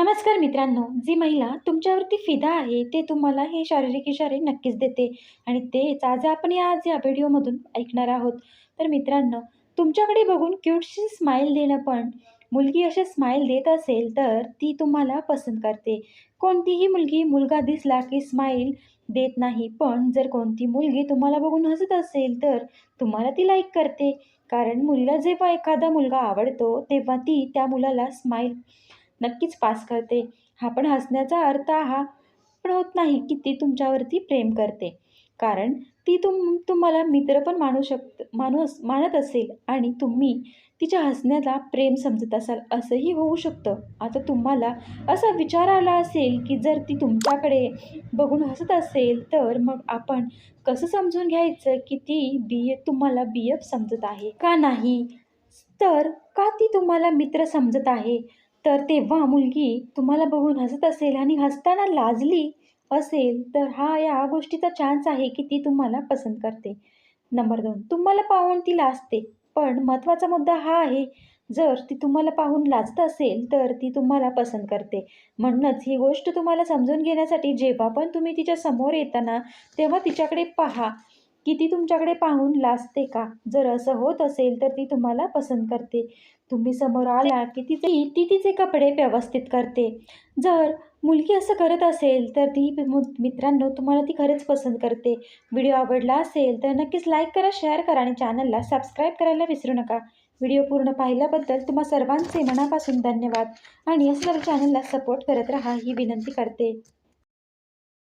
नमस्कार मित्रांनो जी महिला तुमच्यावरती फिदा आहे ते तुम्हाला हे शारीरिक इशारे नक्कीच देते आणि तेच आज आपण या आज या व्हिडिओमधून ऐकणार आहोत. तर मित्रांनो तुमच्याकडे बघून क्यूटशी स्माईल देणं पण मुलगी अशी स्माईल देत असेल तर ती तुम्हाला पसंत करते. कोणतीही मुलगी मुलगा दिसला की स्माईल देत नाही पण जर कोणती मुलगी तुम्हाला बघून हसत असेल तर तुम्हाला ती लाईक करते. कारण मुलीला जेव्हा एखादा मुलगा आवडतो तेव्हा ती त्या मुलाला स्माईल नक्कीच पास करते. हा पण हसण्याचा अर्थ हा पण होत नाही की ती तुमच्यावरती प्रेम करते. कारण ती तुम तुम्हाला मित्र पण मानू शक मानू अस मानत असेल आणि तुम्ही तिच्या हसण्याला प्रेम समजत असाल असंही होऊ शकतं. आता तुम्हाला असा विचार आला असेल की जर ती तुमच्याकडे बघून हसत असेल तर मग आपण कसं समजून घ्यायचं की ती बी तुम्हाला बी एफ समजत आहे का नाही? तर का ती तुम्हाला मित्र समजत आहे? तर तेव्हा मुलगी तुम्हाला बघून हसत असेल आणि हसताना लाजली असेल तर हा या गोष्टीचा चान्स आहे की ती तुम्हाला पसंत करते. नंबर दोन तुम्हाला पाहून ती लाजते पण महत्त्वाचा मुद्दा हा आहे जर ती तुम्हाला पाहून लाजत असेल तर ती तुम्हाला पसंत करते. म्हणूनच ही गोष्ट तुम्हाला समजून घेण्यासाठी जेव्हा पण तुम्ही तिच्या समोर येताना तेव्हा तिच्याकडे पहा. की ती तुमच्याकडे पाहून लाजते का? जर असं होत असेल तर ती तुम्हाला पसंत करते. तुम्ही समोर आला की ती ती तिचे कपडे व्यवस्थित करते. जर मुलगी असं करत असेल तर ती मित्रांनो तुम्हाला ती खरंच पसंत करते. व्हिडिओ आवडला असेल तर नक्कीच लाईक करा शेअर करा आणि चॅनलला सबस्क्राईब करायला विसरू नका. व्हिडिओ पूर्ण पाहिल्याबद्दल तुम्हा सर्वांचे मनापासून धन्यवाद. आणि असं चॅनलला सपोर्ट करत राहा ही विनंती करते.